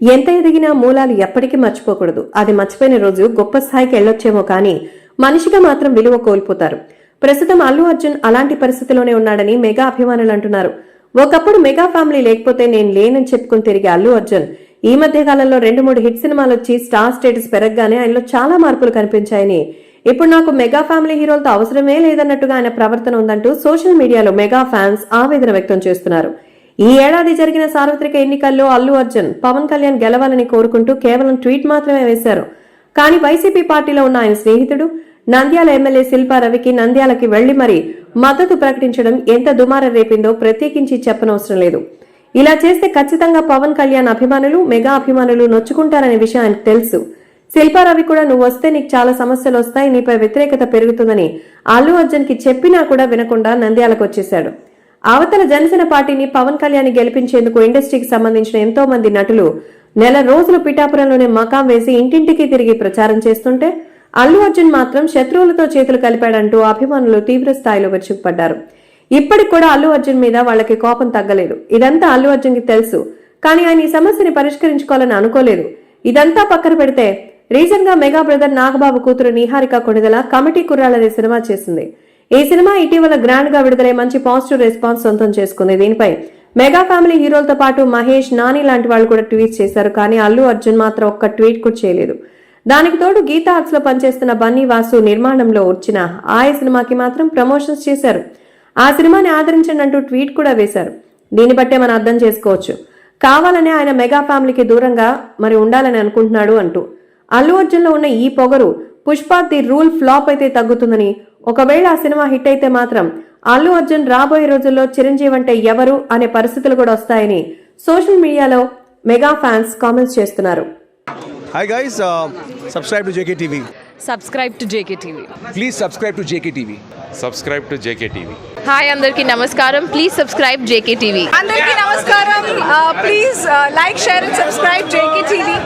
ఎంత ఎదిగినా మూలాలు ఎప్పటికీ మర్చిపోకూడదు. అది మర్చిపోయిన రోజు గొప్ప స్థాయికి వెళ్ళొచ్చేమో కానీ మనిషిగా మాత్రం విలువ కోల్పోతారు. ప్రస్తుతం అల్లు అర్జున్ అలాంటి పరిస్థితిలోనే ఉన్నాడని మెగా అభిమానులు అంటున్నారు. ఒకప్పుడు మెగా ఫ్యామిలీ లేకపోతే నేను లేనని చెప్పుకుని తిరిగి అల్లు అర్జున్ ఈ మధ్య కాలంలో రెండు మూడు హిట్ సినిమాలు వచ్చి స్టార్ స్టేటస్ పెరగగానే ఆయనలో చాలా మార్పులు కనిపించాయని. ఇప్పుడు నాకు మెగా ఫ్యామిలీ హీరోలతో అవసరమే లేదన్నట్టుగా ఆయన ప్రవర్తన ఉందంటూ సోషల్ మీడియాలో మెగా ఫ్యాన్స్ ఆవేదన వ్యక్తం చేస్తున్నారు. ఈ ఏడాది జరిగిన సార్వత్రిక ఎన్నికల్లో అల్లు అర్జున్ పవన్ కళ్యాణ్ గెలవాలని కోరుకుంటూ కేవలం ట్వీట్ మాత్రమే వేశారు. కానీ వైసీపీ పార్టీలో ఉన్న ఆయన స్నేహితుడు నంద్యాల ఎమ్మెల్యే శిల్పా రవికి నంద్యాలకి వెళ్ళి మరీ మద్దతు ప్రకటించడం ఎంత దుమారం రేపిందో ప్రత్యేకించి చెప్పనవసరం లేదు. ఇలా చేస్తే ఖచ్చితంగా పవన్ కళ్యాణ్ అభిమానులు మెగా అభిమానులు నొచ్చుకుంటారనే విషయం ఆయనకు తెలుసు. శిల్పారవి కూడా నువ్వు వస్తే నీకు చాలా సమస్యలు వస్తాయి నీపై వ్యతిరేకత పెరుగుతుందని అల్లు అర్జున్కి చెప్పినా కూడా వినకుండా నంద్యాలకు వచ్చేశాడు. అవతల జనసేన పార్టీని పవన్ కళ్యాణ్ గెలిపించేందుకు ఇండస్ట్రీకి సంబంధించిన ఎంతో మంది నటులు నెల రోజులు పిఠాపురంలోనే మకాం వేసి ఇంటింటికి తిరిగి ప్రచారం చేస్తుంటే అల్లు అర్జున్ మాత్రం శత్రువులతో చేతులు కలిపాడంటూ అభిమానులు తీవ్ర స్థాయిలో విరుచుకుపడ్డారు. ఇప్పటికి కూడా అల్లు అర్జున్ మీద వాళ్ళకి కోపం తగ్గలేదు. ఇదంతా అల్లు అర్జున్కి తెలుసు. కానీ ఆయన ఈ సమస్యని పరిష్కరించుకోవాలని అనుకోలేదు. ఇదంతా పక్కన పెడితే రీసెంట్గా మెగా బ్రదర్ నాగబాబు కూతురు నిహారిక కొణిదల కమిటీ కుర్రాళ్ళనే సినిమా చేసింది. ఈ సినిమా ఇటీవల గ్రాండ్గా విడుదలై మంచి పాజిటివ్ రెస్పాన్స్ సొంతం చేసుకుంది. దీనిపై మెగా ఫ్యామిలీ హీరోలతో పాటు మహేష్ నాని లాంటి వాళ్ళు కూడా ట్వీట్ చేశారు. కానీ అల్లు అర్జున్ మాత్రం ఒక్క ట్వీట్ కూడా చేయలేదు. దానికి తోడు గీతా ఆర్ట్స్లో పనిచేస్తున్న బన్నీ వాసు నిర్మాణంలో వచ్చిన ఆయా సినిమాకి మాత్రం ప్రమోషన్స్ చేశారు. ఆ సినిమాని ఆదరించండి అంటూ ట్వీట్ కూడా వేశారు. దీన్ని బట్టే మనం అర్థం చేసుకోవచ్చు. కావాలనే ఆయన మెగా ఫ్యామిలీకి దూరంగా మరి ఉండాలని అనుకుంటున్నాడు అంటూ. అల్లు అర్జున్లో ఉన్న ఈ పొగరు పుష్ప ది రూల్ ఫ్లాప్ అయితే తగ్గుతుందని ఒకవేళ ఆ సినిమా హిట్ అయితే మాత్రం అల్లు అర్జున్ రాబోయే రోజుల్లో చిరంజీవి అంటే ఎవరు అనే పరిస్థితులు కూడా వస్తాయని సోషల్ మీడియాలో మెగా ఫ్యాన్స్ కామెంట్స్ చేస్తున్నారు Hi guys, uh, subscribe to JKTV. Subscribe to JK TV Please subscribe to JKTV. subscribe to JKTV. Hi అందరికీ నమస్కారం ప్లీజ్ సబ్స్క్రైబ్ జేకే టీవీ అందరికీ నమస్కారం please like share and subscribe JK TV